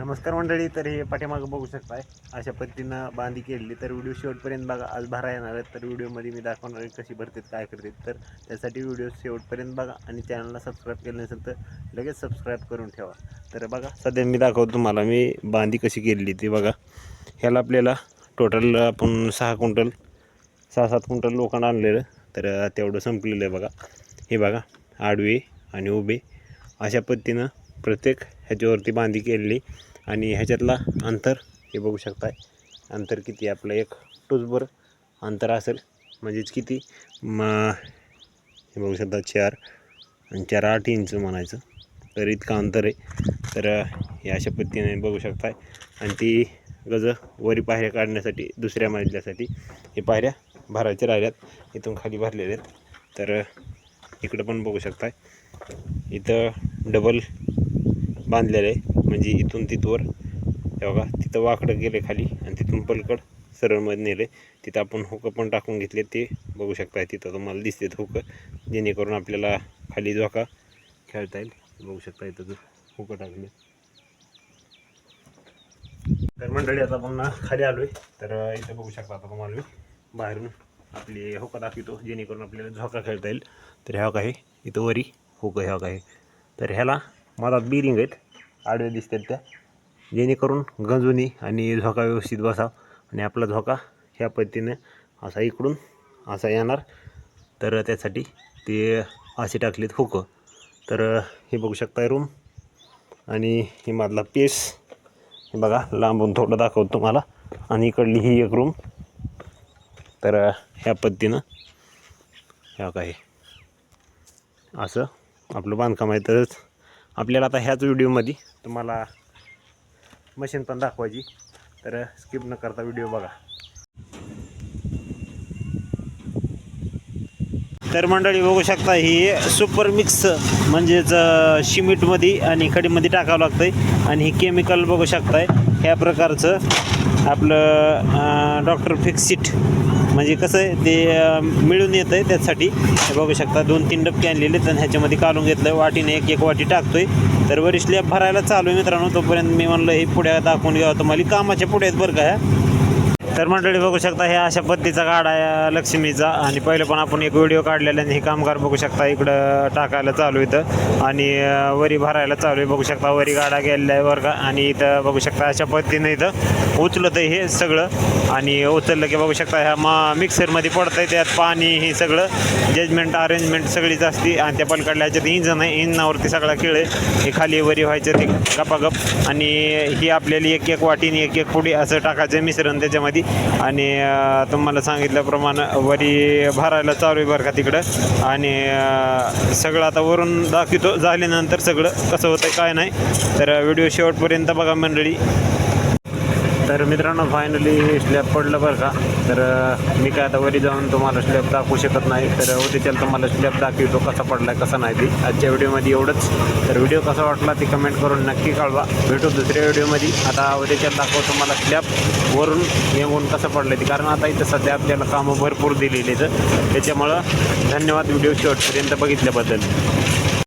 नमस्कार मंडळी तर हे पाठीमागं बघू शकताय अशा पद्धतीनं बांधी केलेली. तर व्हिडिओ शेवटपर्यंत बघा आज भरा येणार आहे तर व्हिडिओमध्ये मी दाखवणार आहे कशी भरतात काय करतात. तर त्यासाठी व्हिडिओ शेवटपर्यंत बघा आणि चॅनलला सबस्क्राईब केलं नसेल तर लगेच सबस्क्राईब करून ठेवा. तर बघा सध्या मी दाखवतो तुम्हाला मी बांधी कशी केलेली ती बघा. ह्याला आपल्याला टोटल आपण सहा क्विंटल सहा सात क्विंटल लोकांना आणलेलं. तर तेवढं संपलेलं आहे बघा. हे बघा आडवे आणि उभे. अशा पद्धतीनं प्रत्येक ह्याच्यावरती बांधी केलेली. आणि ह्याच्यातला अंतर हे बघू शकताय. अंतर किती आपलं एक टूचभर अंतर असेल म्हणजेच किती? म हे बघू शकता चार आणि चार आठ इंच म्हणायचं. तर इतकं अंतर आहे. तर हे अशा पद्धतीने बघू शकताय. आणि ती गज वरी पायऱ्या काढण्यासाठी दुसऱ्या मजल्यासाठी हे पायऱ्या भरायच्या राहिल्यात. इथून खाली भरलेल्या आहेत. तर इकडं पण बघू शकताय. इथं डबल बांधलेलं आहे. म्हणजे इथून तिथवर. तेव्हा बघा तिथं वाकडं गेले खाली आणि तिथून पलकड सरळमध्ये नेले. तिथं आपण हुकं पण टाकून घेतले ते बघू शकता तिथं. तुम्हाला दिसते हुकं. जेणेकरून आपल्याला खाली झोका खेळता येईल बघू शकता इथं जर हुकं टाकले. तर मंडळी आता पुन्हा खाली आलो आहे तर इथं बघू शकता आता तुम्हाला मी. बाहेरून आपली हुका दाखवतो जेणेकरून आपल्याला झोका खेळता येईल. तर ह्या काय इथं वरी हुकं ह्या काय तर ह्याला मधात बिरिंग आहेत. आडवे दिसतात त्या. जेणेकरून गंजुनी आणि झोका व्यवस्थित बसाव आणि आपला झोका ह्या पद्धतीने असा इकडून असा येणार. तर त्यासाठी ते असे टाकलेत हुकं. तर हे बघू शकता रूम आणि हे मधला पेस हे बघा लांबून थोडं दाखवतो तुम्हाला. आणि इकडली ही एक रूम तर ह्या पद्धतीनं ह्या काय असं आपलं बांधकाम आहे तरच आपल्याला आता ह्याच व्हिडिओमध्ये तुम्हाला मशीन पण दाखवायची. तर स्किप न करता व्हिडिओ बघा. तर मंडळी बघू शकता ही सुपर मिक्स म्हणजेच शिमिटमध्ये आणि खडीमध्ये टाकावं लागतं आहे आणि ही केमिकल बघू शकताय ह्या प्रकारचं आपलं डॉक्टर फिक्सिट म्हणजे कसं आहे ते मिळून येतं आहे त्यासाठी हे बघू शकता दोन तीन डबके आणलेले आहेत आणि ह्याच्यामध्ये काढून घेतलं वाटीने एक एक वाटी टाकतोय. तर वरिष्ठ स्लॅब भरायला चालू आहे मित्रांनो. तोपर्यंत मी म्हणलं हे पुढ्या दाखवून घ्यावं. तुम्हाला कामाच्या पुढे आहेत बरं का ह्या तर मंडळी बघू शकता हे अशा पद्धतीचा गाडा आहे लक्ष्मीचा. आणि पहिलं पण आपण एक व्हिडिओ काढलेला आणि हे कामगार बघू शकता इकडं टाकायला चालू इथं. आणि वरी भरायला चालू आहे. बघू शकता वरी गाडा गेलेला आहे बरं का आणि इथं बघू शकता अशा पद्धतीने इथं उचलत आहे हे सगळं. आणि उचललं की बघू शकता ह्या मा मिक्सरमध्ये पडतं आहे त्यात पाणी हे सगळं. जजमेंट अरेंजमेंट सगळीच असते. आणि त्या पलकडल्या ह्याच्यात इंजन आहे. इंजनावरती सगळा खेळ आहे. हे खाली वरी व्हायचं ते गपागप. आणि ही आपल्याला एक एक वाटीने एक एक पुढे असं टाकायचं मिश्रण त्याच्यामध्ये. आणि तुम्हाला सांगितल्याप्रमाणे वरी भरायला चालू आहे बरं का तिकडं. आणि सगळं आता वरून दाखवतो. झाल्यानंतर सगळं कसं होतं काय नाही. तर व्हिडिओ शेवटपर्यंत बघा मंडळी. तर मित्रांनो फायनली स्लॅब पडलं बरं का. तर मी काय आता वरी जाऊन तुम्हाला स्लॅब दाखवू शकत नाही. तर उद्याच्याला तुम्हाला स्लॅब दाखवतो कसा पडला कसा नाही ती. आजच्या व्हिडिओमध्ये एवढंच. तर व्हिडिओ कसा वाटला ती कमेंट करून नक्की कळवा. भेटू दुसऱ्या व्हिडिओमध्ये आता उद्याच्याला दाखवतो तुम्हाला स्लॅब वरून येऊन कसं पडलं ती. कारण आता इथं सध्या आपल्याला कामं भरपूर दिलेली तर त्याच्यामुळं धन्यवाद व्हिडिओ शेवटपर्यंत बघितल्याबद्दल.